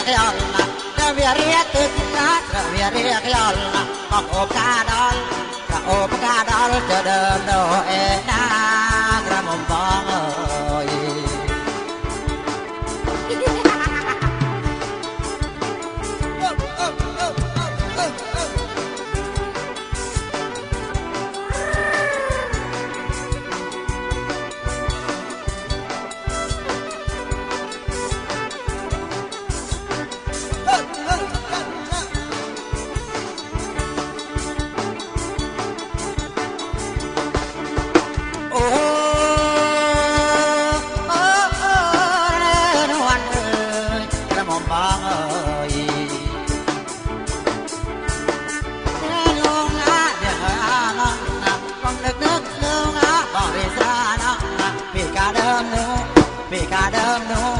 វារៀកយល់ណាដើមវារៀកទឹកណាស្រវារៀកយល់ណាបងអូកាដល់កាអូកាដល់ទៅដើមដូអេណាក្រមុំបងអើ ក្រមុំបងអើយលងណាយ៉ាងអាណងណាបង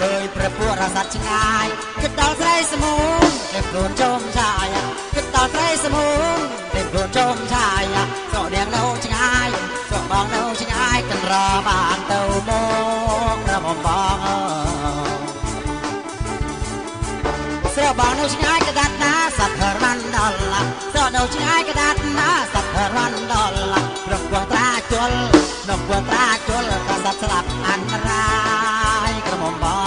ស្លាអើយព្រះពួរស័តឆ្ងាយគិតដល់ស្រីស្មូនតែខ្លួនចុំឆាយគិតដល់ស្រីស្មូនតែខ្លួនចុំឆាយសក់នាងនៅឆ្ងាយសក់បងនៅឆ្ងាយកន្របានទៅមកប្រមបងអើយស្របងនៅឆ្ងាយក្តាត់ណាសត្វហរបានដល់ស្រនៅឆ្ងាយក្តាត់ណាសត្វហរបានដល់ព្រំគួងត្រាជុលនំគួងត្រាជុលក៏សត្វស្លាប់អន្តរាយក្រមុំបង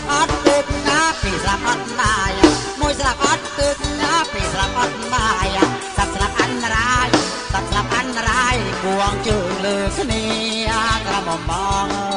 ប់អត់ទឹកណាពីរស្លាប់អត់បាយមួយស្លាប់អត់ទឹកណាពីរស្លាប់អត់បាយសត្វស្លាប់អន្តរាយសត្វស្លាប់អន្តរាយគួងជើងលើគ្នាក្រមុំបង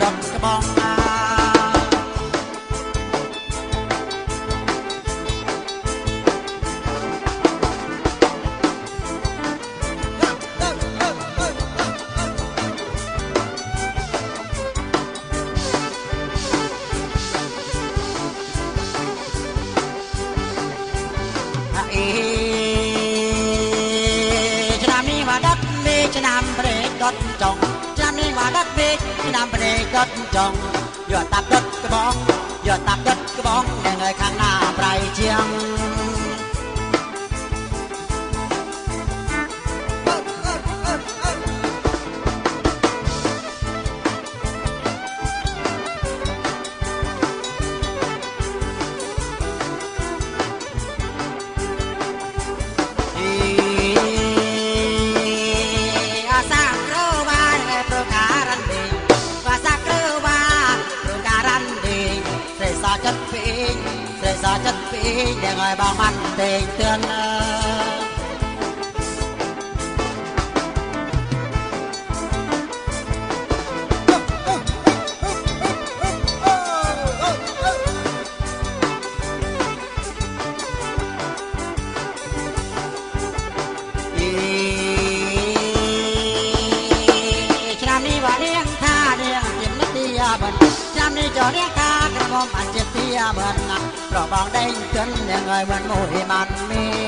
ដុតក្បងអា មេឆ្នាំប្រេកដុតចុងយកតាប់ដុតក្បងយកតាប់ដុតក្បងដែលនៅខាងណាប្រៃជាង ពេកទាំងឲ្យបងបានពេកទឿនចាំនេះចោលនេះកាក្រមុំអចិត្តទីអាបាន ប្របងដេញទន់យ៉ាងឲ្យមិនមួយមិនមាន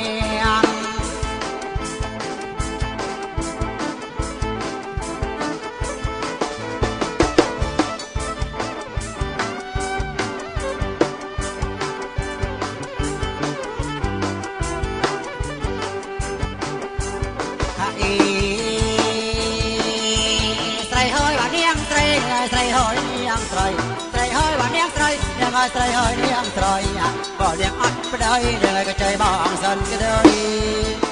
ហើយស្រីហើយនាងស្រីបើលៀងអត់ប្តីនាងហើយក៏ចៃបងសិនក្ដី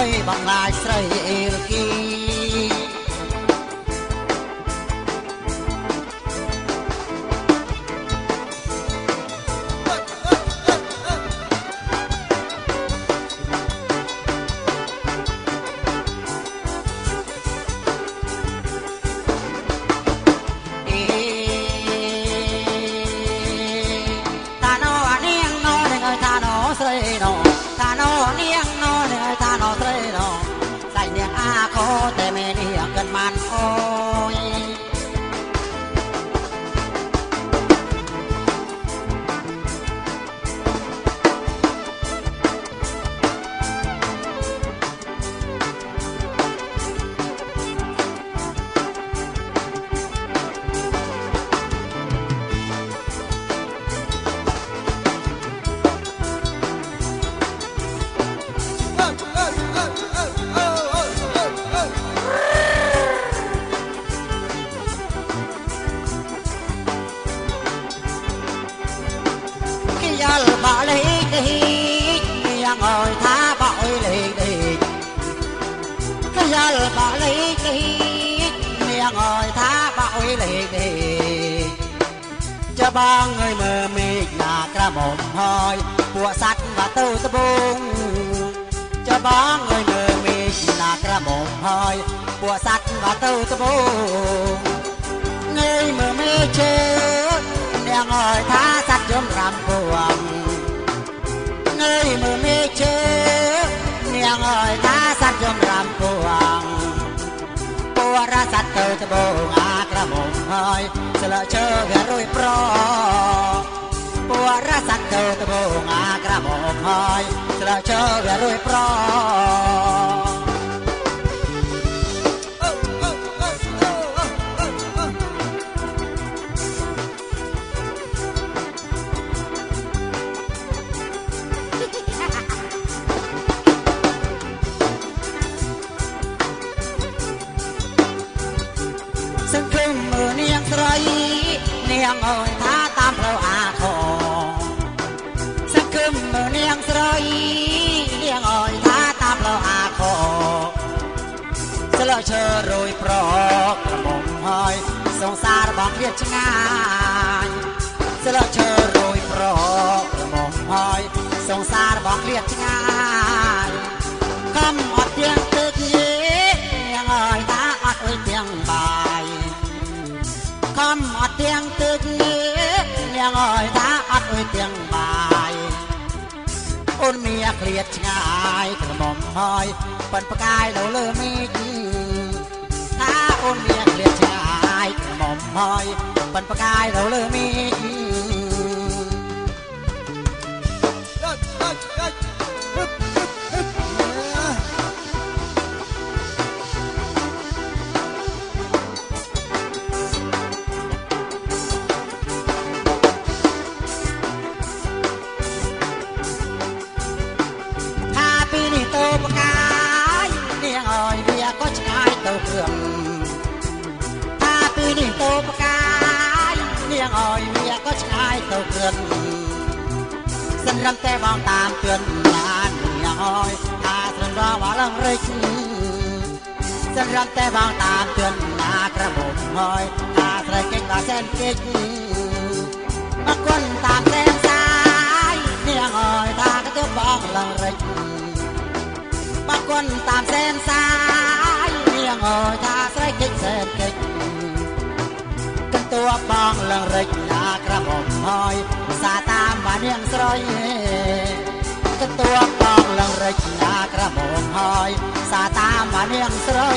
យើយបងឡាយស្រីអេរគី cho ba người mơ mịt là cả mồm hơi của sắt và tư tư bung người mơ mê chết đèn ngồi tha sắt chôm rằm cuồng người mơ mê chết đèn ngồi tha sắt chôm rằm cuồng ពួរសត្វទៅត្បូងអាក្រមុំហើយស្លឈើវារួយប្រពួរសត្វទៅត្បូងអាក្រមុំហើយ ស្លឈើវារួយប្រសង្ឃឹមមើលនាងស្រីនាងអើយថា ងស្រីនាងអើយថាតាមលោអាខោស្លឹកឈើរយប្រកក្រមុំហើយសងសាររបស់គ្រាឆ្ងាយស្លឹកឈើរយប្រកក្រមុំហើយសងសាររបស់គ្រាឆ្ងាយខំអត់ទៀងទឹកយេនាងអើយថាអត់អើយទៀងបាយខំអត់ទៀងទឹកយេនាងអើយថាអត់អើយទៀងបាយអូនមាន ឃ្លាតឆ្ងាយក្រមុំហើយប៉ិនផ្កាយនៅលើមេឃថាអូនមានឃ្លាតឆ្ងាយក្រមុំហើយប៉ិនផ្កាយនៅលើមេឃ សិនរំតែបងតាមទឿនឡាននាងអើយថាស្រំរងមកឡើងរិចសិនរំតែបងតាមទឿនណាក្រមុំហើយថាស្រីកិច្ចដល់សែនកិច្ចបកគុណតាមសែនសាយនាងអើយថាក៏ទៅបងឡើងរិចបកគុណតាមសែនសាយនាងអើយថាស្រីកិច្ចសែនកិច្ចកន្ទួបងលងរិចណាក្រមុំហើយសាតា មបានាងស្រ័យកន្ទួបងលងរិចណាក្រមុំហើយសាតាមបានាងស្រ័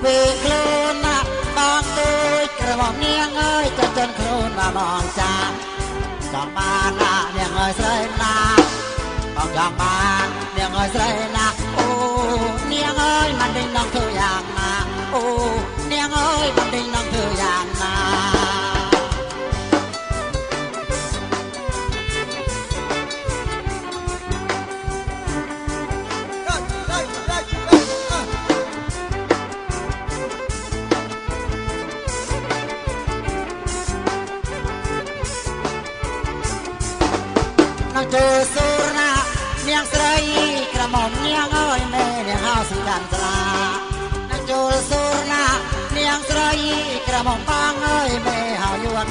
ក៏ពីខ្លួនណាបងទូចក្រមុំនាងអើយចនចនខ្លួនមកបងចាចង់បានណានាងអើយស្រីណាបងចង់បាននាងអើយស្រីណាអូនាងអើយមិនដេញដល់ធ្វើយ៉ាងណាអូនាងអើយមិនដេញដល់ធ្វើយ៉ាងណា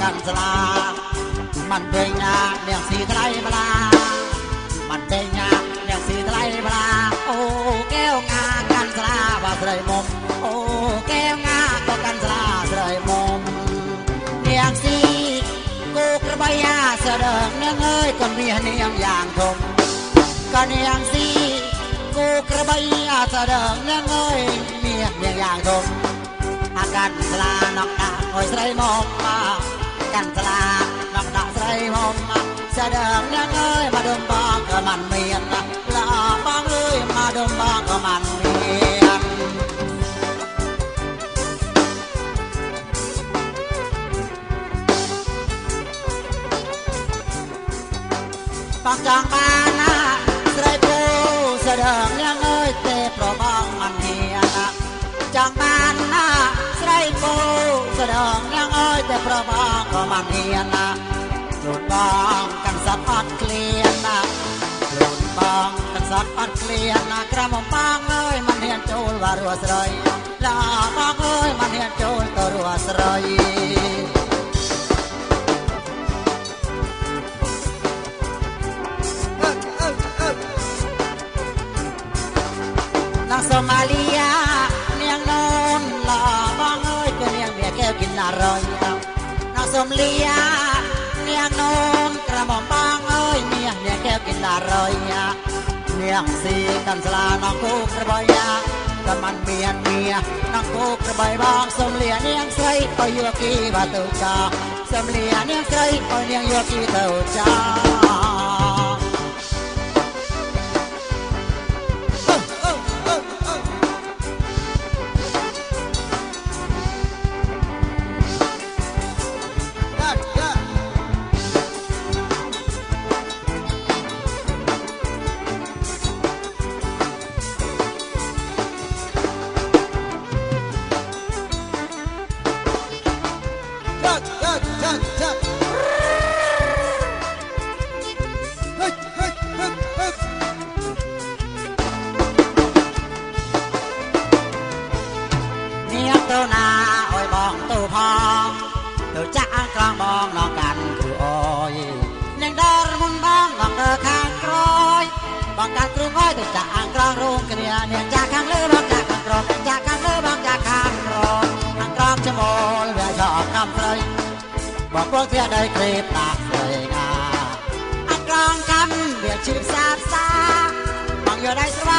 างสลา มันเป็นยาเลี้ยงสีไทรมาลา มันเป็นยาเลี้ยงสีไทรมาลา โอ้แก้วงากันสลาบ่าสลายมมโอ้แก้วงาก็กันสลาสลายมมเลี้ยงสีกูกระบายาเสด็จเนื้องเอ้ยคนมีเนียงอย่างทมก็เนียงสีกูกระบายาเสด็จเนื้องเอ้ยเมียเนียงอย่างทมอาการสลานอกตาคอยใส่มองมา កាន់ស្លានាំដាក់ស្រីហុំសដងអ្នកអើយមកដុំបងក៏មិនមានល្អបងអើយមកដុំបងក៏មិនមានបងចង់បានណា មានណាខ្លួនបងកាន់សត្វអត់ឃ្លានណាខ្លួនបងកាន់សត្វអត់ឃ្លានណាក្រមបងអើយមិនហ៊ានចូលវរស្រីឡាបងអើយមិនហ៊ានចូលទៅរស់ស្រីសូម៉ាលីយ៉ានាងនំឡាបងអើយក៏នាងវាកែវគិនអរ៉យ សូមលានាងនោមក្រមបងអើយនាងនាងកែវកិនដារយញានាងស៊ីកាន់ស្លានងគូក្របីយ៉ាក៏មិនមាននាងនងគូក្របីបងសូមលានាងស្រីអើយយោគីបាទៅចាសូមលានាងស្រីអើយនាងយោគីទៅចា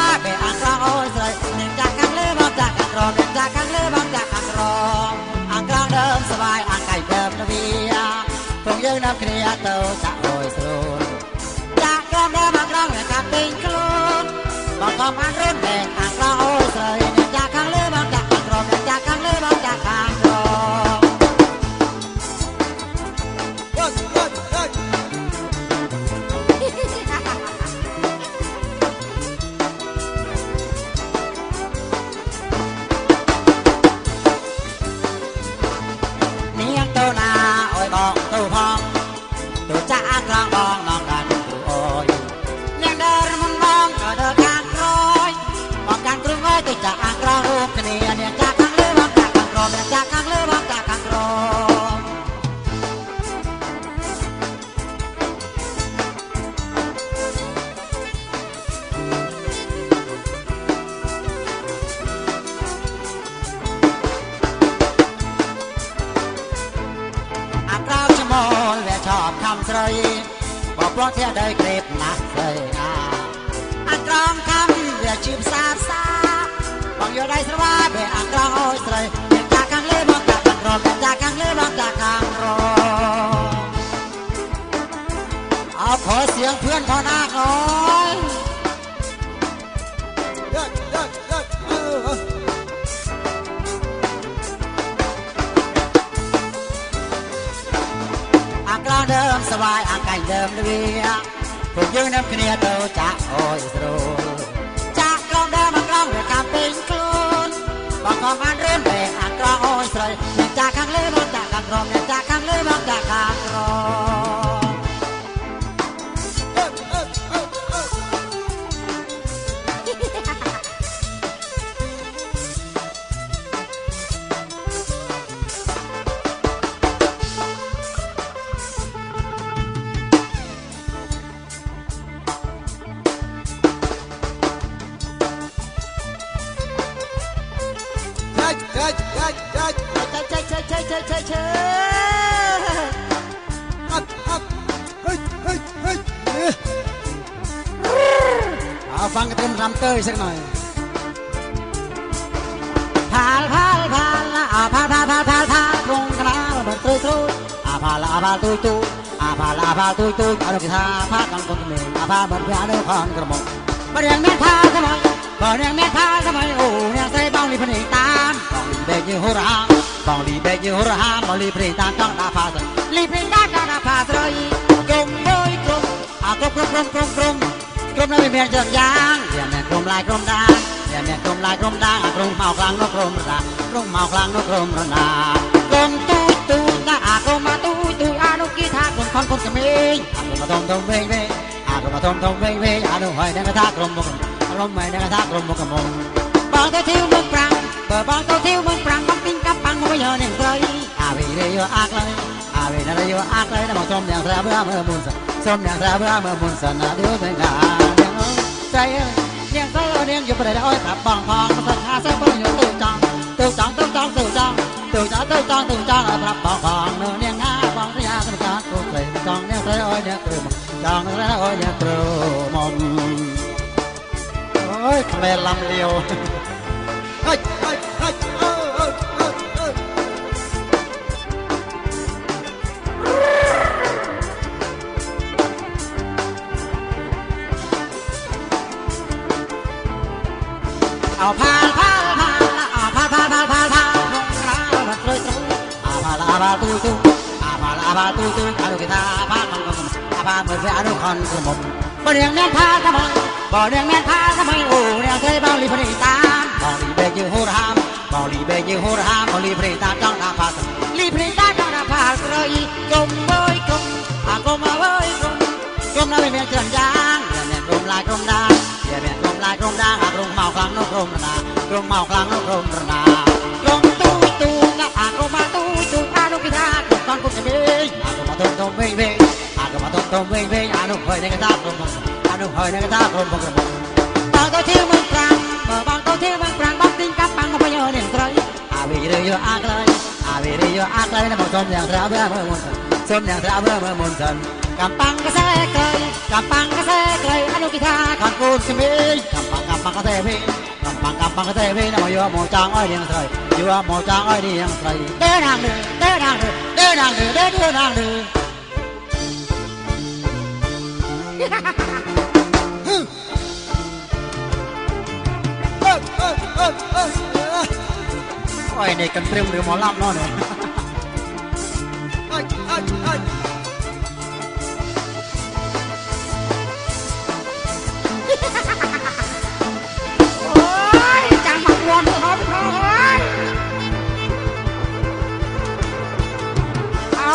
อยู่ได้สว่าเบะอังกรองโอ้ยใส่หนึ่งจากข้างเลือบางจากข้างกรองหนึ่งจากข้างเลือบางจากข้างกรองอังกรองเดิมสบายอังไก่เดิมนะเบียคงยืนน้ำเคลียเต้าจะโอยสูนจากกรองเดิมอังกรองเหมือนกับปิ ដើមស្វាយអង្កាញ់ដើមទ្វាពួកយើងនាំគ្នាទៅចាក់អយស្រូចាក់ក្រោមដើមក្រោមវាកាពេញខ្លួនបងកំបានរឿនពេលអាក្រោអយស្រីអ្នកចាក់ខាងលើបងចាក់ខាងក្រោមអ្នកចាក់ខាងលើបងចាក់ខាងក្រោម ฟังกระเทียมรำเต้ยสักหน่อยพาลพาลพาลละอาพาลพาลพาลพาลพาลตรงกลางระเบิดตุยตุยอาพาลละอาพาลตุยตุยอาพาลละอาพาลตุยตุยเอาลูกกีตาร์พากันคนเมงอาพาลเหมือนพระเนื้อคอนกระหม่อมมาเรียงแม่พาสมัยมาเรียงแม่พาสมัยโอ้เนี่ยใส่บ้องลีพนิตามบ้องลีเบยโหราบ้องลีเบยโหราบ้องลีพนิตามจ้องดาพาสลีพนิตามจ้องดาพาสเลยกลมโดยกลมอากลมกลมกลมกลม ក្រុមនេះមានច្រើនយ៉ាងវាមានក្រុមឡាយក្រុមដាងវាមានក្រុមឡាយក្រុមដាងក្រុមមកខ្លាំងនោះក្រុមរដាក្រុមមកខ្លាំងនោះក្រុមរដាក្រុមទូទូដាក្រុមមកទូទូអានោះគេថាក្រុមខនខនក្មេងអានោះមកធំធំវែងវែងអានោះមកធំធំវែងវែងអានោះហើយនឹងថាក្រុមមកក្រុមហើយនឹងថាក្រុមមកកមុំបើទៅធៀវមកប្រាំងបើបើទៅធៀវមកប្រាំងកំពីងកាប់បាំងមកយកនឹងត្រូវអាវិរិយអាក្លើយអាវិរិយអាក្លើយដល់មកធំយ៉ាងស្រាប់មើលមុនសា សូមអ្នករាវមើលមុនសណាដូចវិញណាចៃនាងសោនាងយកប្រែអើយថាបងផងសិនថាសិនបងយកទៅចង់ទៅចង់ទៅចង់ទៅចង់ទៅចង់ទៅចង់ទៅចង់ប្រាប់បងផងនៅនាងណាបងស្រាក្នុងការគូព្រៃចង់នាងស្រីអើយនាងគ្រូចង់ស្រីអើយនាងគ្រូមុំអើយក្លែលំលាវ abal tung tung abal abal tung tung kalau kita abal bang bang abal berfirman anu kon semut berang nang tha sama berang nang tha sama oh nang teh bang li peri tam bang li be jeung hor ham bang li be jeung hor ham bang li peri tam tang na pas li peri tam tang na pas roi kom boy kom akom boy kom kom na be keur jang ya ne kom la kom da ya ne kom la kom da agrum mau klang no kom na agrum mau klang no kom na បានពុកតែវិញអានោះមកទុំទុំវិញវិញអានោះមកទុំទុំវិញវិញអានោះហើយនឹងតាក្រុមបងអានោះហើយនឹងតាក្រុមបងក្រុមបងតើក៏ធៀវមិនប្រាំបើបងក៏ធៀវមិនប្រាំបងទិញកាប់បាំងទៅវិញអើនេះត្រូវអាវិរិយោអាក្លាយអាវិរិយោអាក្លាយនៅមកទុំយ៉ាងត្រាបើមើលមុនសិនសុំយ៉ាងត្រាបើមើលមុនសិនកំប៉ាំងកសែក្លៃកំប៉ាំងកសែក្លៃអនុគិថាខនគូនស្មីកំប៉ាំងកំប៉ាំងកសែវិញ bằng gặp bằng cái thế vi nào vừa một trang ơi điện thời vừa một trang ơi điện thời đế nàng đưa đế nàng đưa đế nàng đưa đế đưa hàng đường Ôi này cần thêm được món lắm nó này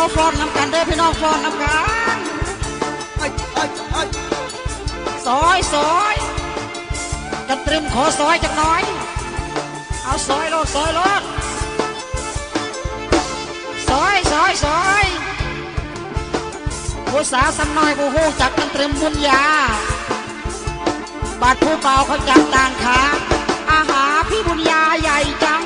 องฟอนน้ำกันเด้อพี่น้องฟอนน้ำกันซอยซอยกันตริมขอซอยจักน้อย เอาซอยรถซอยรถซอยซอยซอยผู้สาวสัน้อยกูหู้จักกันตริมบุญยา บาดผู้เป่าเขาจักต่างขาอาหาพี่บุญยาใหญ่จัง